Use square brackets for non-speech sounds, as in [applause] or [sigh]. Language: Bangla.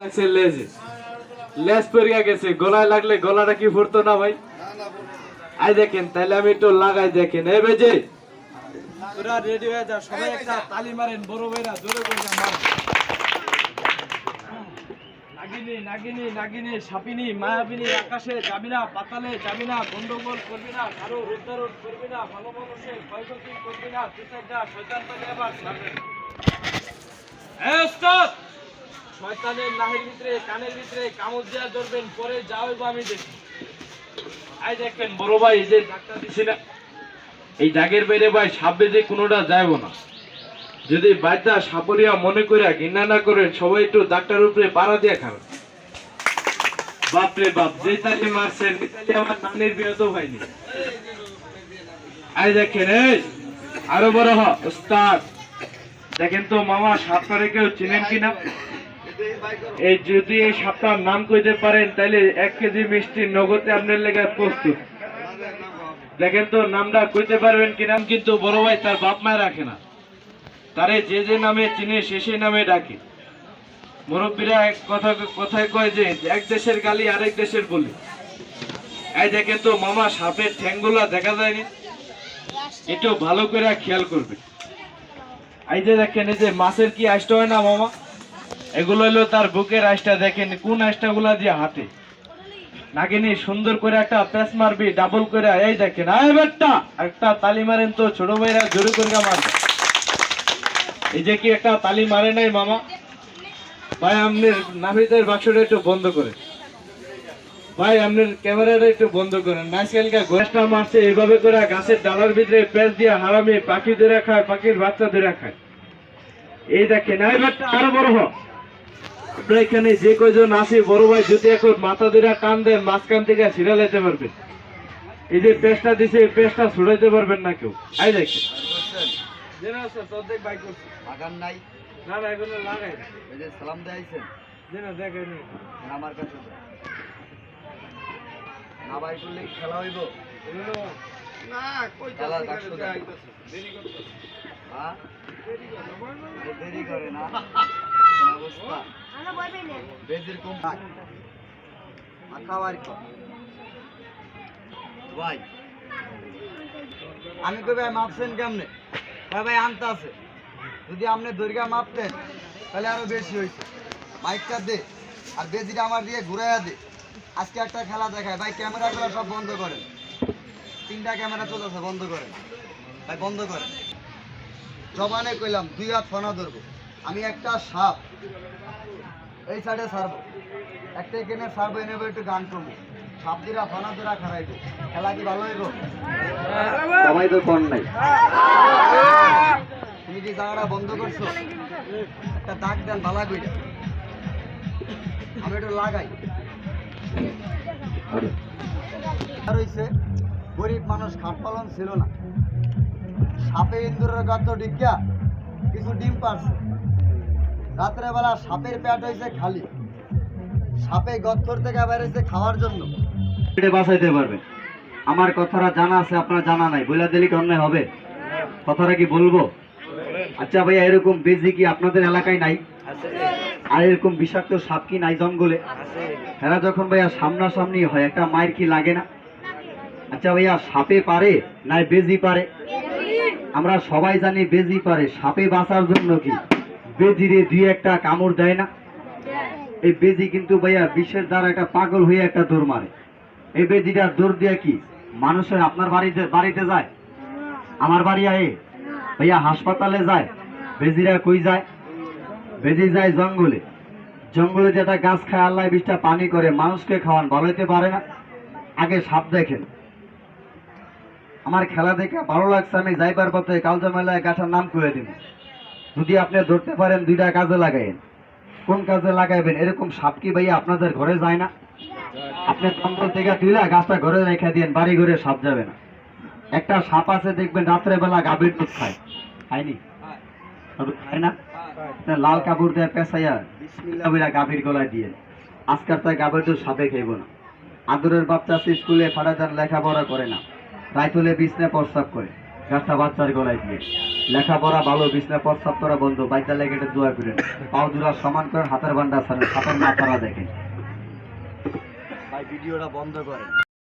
লাগছে লেজে। লেজ পরিয়া গেছে। গলায় লাগলে গলাটা কি ফুরতো না ভাই? আই দেখেন তাহলে আমি একটু লাগাই দেখেন। এ বেজে। তোরা রেডি হয়ে যা সবাই একটা তালি মারেন বড় ভাইরা জোরে করে মার নাগিনী নাগিনী নাগিনী সাপিনী মায়াবিনী আকাশে যাবি না পাতালে যাবি না গন্ডগোল করবি না কারও রুদ্রারোধ করবি না ভালো মানুষের ক্ষয়ক্ষতি করবি না তুই একটা শয়তান আবার ছাড়বে এ ওস্তাদ! শয়তানের নাহের ভিতরে, কানের ভিতরে কামড় দেওয়া ধরবেন, পরে যাও আমি দেখি। আই দেখেন, বড় ভাই, এই যে ডাক্তার দিছি না, এই দাগের বাইরে ভাই, সাপ বেঁধে কোনোটা যাইব না। যদি বাচ্চা সাপরিয়া মনে করে ঘৃণা না করেন, সবাই একটু ডাক্তার উপরে পাড়া দিয়ে খাবেন বাপরে বাপ, যে তালি মারছেন আমার নানির বিয়ে তো হয়নি। আই দেখেন, এই, আরও বড় হ, ওস্তাদ। দেখেন তো, মামা সাপটারে কেউ চিনেন কিনা? এই যদি এই সাপটার নাম কইতে পারেন তাহলে এক কেজি মিষ্টি নগদে আপনার লেগে প্রস্তুত। দেখেন তো, নামটা কইতে পারবেন কি নাম কিন্তু বড় ভাই, তার বাপ মায় রাখে না। তারে যে যে নামে চিনে, সে সেই নামে ডাকে। মুরব্বীরা এক কথা কথায় কয় যে, এক দেশের গালি আরেক দেশের বলি। এই দেখেন তো, মামা সাপের ঠ্যাংগুলা দেখা যায়নি। একটু ভালো করে খেয়াল করবে। এই যে দেখেন, এই যে মাছের কি আইসটা হয় না, মামা? এগুলো হলো তার বুকের আইসটা দেখেন কোন আইসটা গুলা দিয়ে হাতে নাগিনী সুন্দর করে একটা প্যাস মারবি ডাবল করে, এই দেখেন, আয় বেটা! একটা তালি মারেন তো, ছোট ভাইরা জোরে করে মারবে এই যে কি একটা তালি মারে নাই মামা? ভাই আপনার নাভিদের বাক্সটা একটু বন্ধ করে। ভাই আপনার ক্যামেরাটা একটু বন্ধ করেন। নাইসকালকা গোষ্ঠটা মারছে, এইভাবে করে গাছের ডালার ভিতরে প্যাচ দিয়ে হারামি পাখি ধরে খায় পাখির বাচ্চা ধরে খায় এই দেখেন আরও বড় হ। আমরা এখানে যে কয়জন আছি বড় ভাই যদি এখন মাথা ধরে টান দেন মাঝখান থেকে ছিঁড়া লেতে পারবেন এই যে পেস্টটা দিছে এই পেস্টটা ছুড়াইতে পারবেন না কেউ। আই না না না। না আমার কাছে না ভাই করলে খেলা হইব? এগুলো খেলা ডাকছো দেখ। হ্যাঁ? দেরি করে না। কোন [laughs] অবস্থা। বেজির কম খাওয়ার ভাই। আমি কই ভাই মাপছেন কেমনে? ভাই ভাই আনতে আছে। যদি আপনি দৈর্ঘ্য মাপতেন তাহলে আরও বেশি হয়েছে মাইকটা দে আর বেজিটা আমার দিয়ে ঘুরাইয়া দে। আজকে একটা খেলা দেখায়। ভাই ক্যামেরাগুলো সব বন্ধ করেন। তিনটা ক্যামেরা চলেছে বন্ধ করেন। ভাই বন্ধ করেন। জবানে কইলাম দুই হাত ফনা ধরবো। আমি একটা সাপ। এই সাইডে ছাড়বো একটা এখানে ছাড়বো এনে একটু গান করব। সাপ দিরা খারাইবো। খেলা কি ভালো হইব? সবাই তো কর নাই। তুমি কি জায়গাটা বন্ধ করছ? একটা দাগ দেন ভালা কইরা। আমি একটু লাগাই। আর। হইছে গরিব মানুষ খাট পালন ছিল না। সাপে ইন্দুরের গাত ডিগিয়া কিছু ডিম পারছে রাত্রে বেলা সাপের পেট হয়েছে খালি। সাপে গত্থর থেকে বেরিয়েছে খাওয়ার জন্য। এটা বাঁচাইতে পারবে। আমার কথাটা জানা আছে, আপনার জানা নাই। বইলা দিলে কি অন্যায় হবে? কথাটা কি বলব? আচ্ছা ভাইয়া, এরকম বেজি কি আপনাদের এলাকায় নাই? আর এরকম বিষাক্ত সাপ কি নাই জঙ্গলে? এরা যখন ভাইয়া সামনাসামনি হয়, একটা মায়ের কি লাগে না? আচ্ছা ভাইয়া, সাপে পারে নাই বেজি পারে? আমরা সবাই জানি বেজি পারে। সাপে বাঁচার জন্য কি? বেজিরে দুই একটা কামড় দেয় না। এই বেজি কিন্তু ভাইয়া বিশ্বের দ্বারা একটা পাগল হয়ে একটা দৌড় মারে। এই বেজিটার দৌড় দিয়ে কি? মানুষের আপনার বাড়িতে বাড়িতে যায়? আমার বাড়ি আয়ে? ভাইয়া হাসপাতালে যায়? বেজিরা কই যায়? বেজি যায় জঙ্গলে। জঙ্গলে যেটা গাছ খায়, আল্লাহ বিষটা পানি করে, মানুষকে খাওয়ান ভালো হতে পারে না। আগে সাপ দেখেন। আমার খেলা দেখে ভালো লাগছে, আমি যাইবার পথে কালজা মেলায় গাছার নাম করে দিব। যদি আপনি ধরতে পারেন দুইটা কাজে লাগাইন কোন কাজে লাগাইবেন? এরকম সাপ কি ভাইয়া আপনাদের ঘরে যায় না? আপনি জঙ্গল থেকে তুলে গাছটা ঘরে রেখে দিন বাড়ি ঘরে সাপ যাবে না। একটা সাপ আছে, দেখবেন রাত্রে বেলা গাভীর দুধ খায়। খায়নি? খায় না? লাল কাপড় দিয়ে পেঁচাইয়া বিসমিল্লা গাভীর গলায় দিয়ে আজকাল তাই গাভীর দুধ সাপে খাইব না। আদরের বাচ্চা স্কুলে ফাটাদার লেখাপড়া করে না। রাইতুলে বিছনে প্রস্তাব করে। গাছটা বাচ্চার গলায় দিয়ে। লেখাপড়া ভালো, বিছনা প্রস্তাব করা বন্ধ বাইতা লেগে দোয়া করেন। পাও দুরা সমান করেন, হাতের বান্ডা সারেন হাতের মাথারা দেখেন। ভাই, ভিডিওটা বন্ধ করেন।